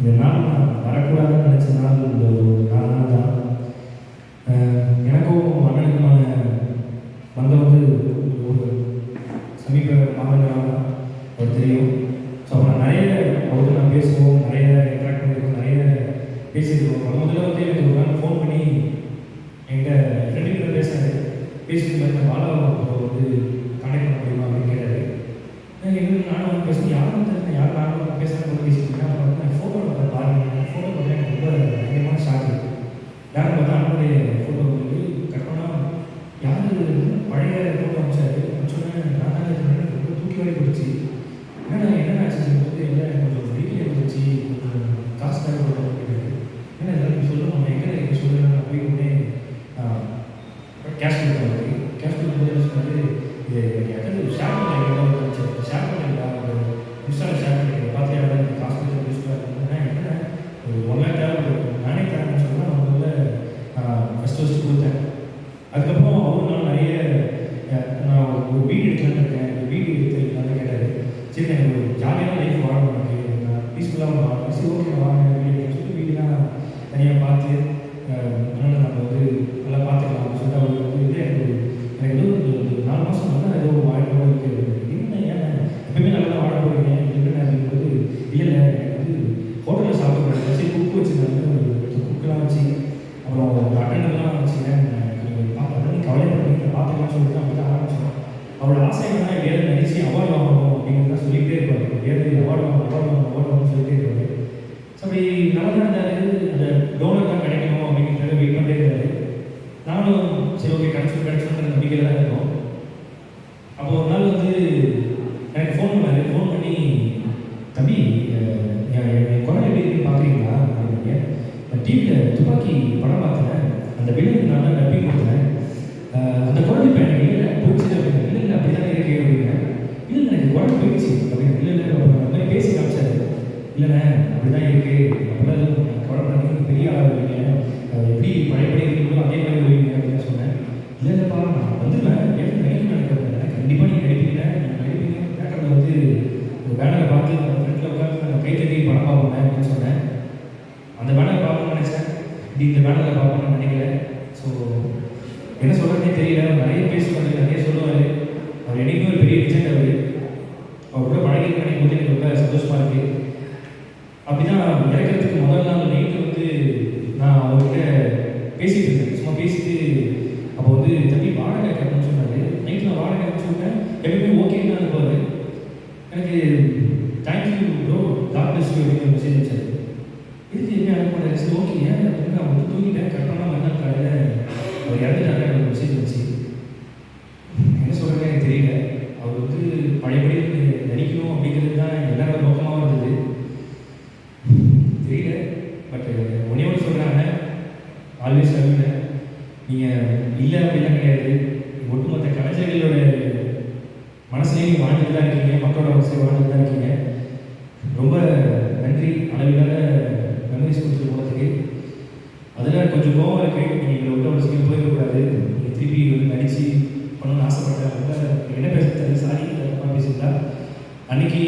இந்த நாள் நான் வரக்கூடாதுன்னு நினச்ச நாள் இந்த ஒரு நாலு நாள் தான் எனக்கும் அண்ணனுக்குமான வந்த வந்து ஒரு சமீப மாதங்களாக அவர் தெரியும். ஸோ அப்புறம் நிறைய அவருக்கு நான் பேசுவோம் நிறைய இன்ட்ராக்ட் பண்ணியிருக்கோம் நிறைய பேசியிருக்கோம். முதல்ல வந்து எனக்கு ஒரு நாள் ஃபோன் பண்ணி எங்கள் ஃப்ரெண்டு கிட்ட பேசினாரு பேசிட்டு இருந்த பாலா வந்து கனெக்ட் பண்ண முடியுமா அப்படின்னு கேட்டார். நான் நானும் வந்து யாரும் ஃபோட்டோ வந்து கரெக்டாக யார் பழைய ஃபோட்டோ அமைச்சாரு. சொன்னேன் நான் ரொம்ப தூக்கி வாரி போட்டுச்சு. நான் பீஸ்ஃபுல்லாக வாழணும் சரி ஓகே வாங்க அப்படின்னு சொல்லி சொல்லிட்டு தனியாக பார்த்து அதனால் நம்ம வந்து நல்லா பார்த்துக்கலாம் அப்படின்னு சொல்லிட்டு அவர் வந்து எனக்கு ஒரு- எனக்கு ஏதோ ஒரு நாலு மாதம் வந்து ஏதோ ஒரு வாழ்க்கை இருக்குது என்ன ஏன் எப்பவுமே நல்லா தான் வாழ போகிறீங்க இல்லைன்னு அப்படிங்கும்போது வந்து இல்லை எனக்கு வந்து ஹோட்டலில் சாப்பிடக்கூடாது சரி குக் வச்சுருந்தாங்க ஒரு குக்கெலாம் வச்சு அப்புறம் ஒரு அட்டண்டெல்லாம் வச்சுக்கிறேன் நீங்கள் பார்த்து நீ கவலைப்படுறீங்க பார்த்துக்கலாம் சொல்லிட்டு அப்படி தான் ஆரம்பிச்சோம். அவரோட ஆசை என்ன சொல்லிகிட்டே இருப்பார். எப்படியாவது ஓடணும் ஓடணும் ஓடணும்னு சொல்லிட்டே இருப்பார். ஸோ அப்படி நல்லா அந்த டோனர் தான் கிடைக்கணும் அப்படிங்கிறத வெயிட் பண்ணிட்டே இருந்தாரு நானும் சரி ஓகே கிடைச்சு கிடைச்சோங்கிற நம்பிக்கையில் தான் இருக்கோம். அப்போ ஒரு நாள் வந்து எனக்கு ஃபோன் பண்ணாரு. ஃபோன் பண்ணி தம்பி என் என் எப்படி பார்க்குறீங்களா அப்படிங்க நான் டிவியில் துப்பாக்கி படம் பார்த்தேன். அந்த வில்லனுக்கு நான் நம்பி டப்பிங் கொடுத்தேன். அந்த குழந்தை இப்போ எனக்கு உடம்பு பேசி அப்படின்னு இல்லை இல்லை அந்த மாதிரி பேசி காமிச்சாரு. இல்லைண்ணே அப்படிதான் இருக்கு. அப்படிலாம் எதுவும் கவலைப்படாதீங்க பெரிய ஆளாக இருக்கீங்க. எப்படி பழையபடி இருக்கீங்களோ அதே மாதிரி வருவீங்க அப்படின்னு சொன்னேன். இல்லை இல்லைப்பா நான் வந்துடுவேன் எனக்கு நடிக்க நடக்கிறேன் கண்டிப்பாக நீங்கள் நடிப்பீங்க நீங்கள் நடிப்பீங்க தேட்டரில் வந்து ஒரு பேனரை பார்த்து ஃப்ரெண்டில் உட்காந்து நான் கை தட்டி படம் பார்ப்போம் அப்படின்னு சொன்னேன். அந்த பேனரை பார்க்கணும்னு நினச்சேன். இப்படி இந்த பேனரில் பார்ப்போம்னு நினைக்கல. ஸோ என்ன சொல்கிறதே தெரியல. நிறைய பேசுவார் நிறைய சொல்லுவார். அவர் என்னைக்கும் ஒரு பெரிய விஜய் அவர் கூட பழகி கிடைக்கும் போது எனக்கு ரொம்ப சந்தோஷமாக இருக்குது அப்படிதான் இறக்கிறதுக்கு முதல் நாள் நைட்டு வந்து நான் அவர்கிட்ட பேசிட்டு இருந்தேன். சும்மா பேசிட்டு அப்போ வந்து தம்பி வாடகை கட்டணும்னு சொன்னாரு. நைட்டில் வாடகை கட்டணும்னு சொன்னேன் எப்பயுமே ஓகேன்னு தான் இருப்பாரு. எனக்கு thank you bro God bless you அப்படின்னு மெசேஜ் வச்சாரு இதுக்கு என்ன அனுப்ப சரி ஓகே ஏன் அப்படின்னு நான் வந்து தூங்கிட்டேன். கட்டணம் என்ன காலையில் அவர் இறந்துட்டாங்க எனக்கு மெசேஜ் வச்சு என்ன சொல்கிறேன்னு எனக்கு தெரியல அவர் வந்து பழையபடி நடிக்கணும் அப்படிங்கிறது தான் எல்லாரோட நோக்கமாக இருந்தது தெரியல. பட் ஒன்னே ஒன்று சொல்கிறாங்க ஆல்வேஸ் சொல்லுங்க நீங்கள் இல்லை அப்படிலாம் கிடையாது. ஒட்டுமொத்த கலைஞர்களோட மனசுலேயும் நீங்கள் வாழ்ந்துட்டு தான் இருக்கீங்க மக்களோட மனசுலையும் வாழ்ந்துட்டு தான் இருக்கீங்க. ரொம்ப நன்றி. அளவிலான மெமரிஸ் கொடுத்துட்டு போகிறதுக்கு அதில் கொஞ்சம் கோவம் இருக்குது நீங்கள் இதில் விட்ட ஒரு போயிடக்கூடாது நீங்கள் திருப்பி வந்து நடித்து பண்ணணும்னு ஆசைப்பட்டேன் என்ன பேசுறது சாரி பேசியிருந்தா. அன்னைக்கு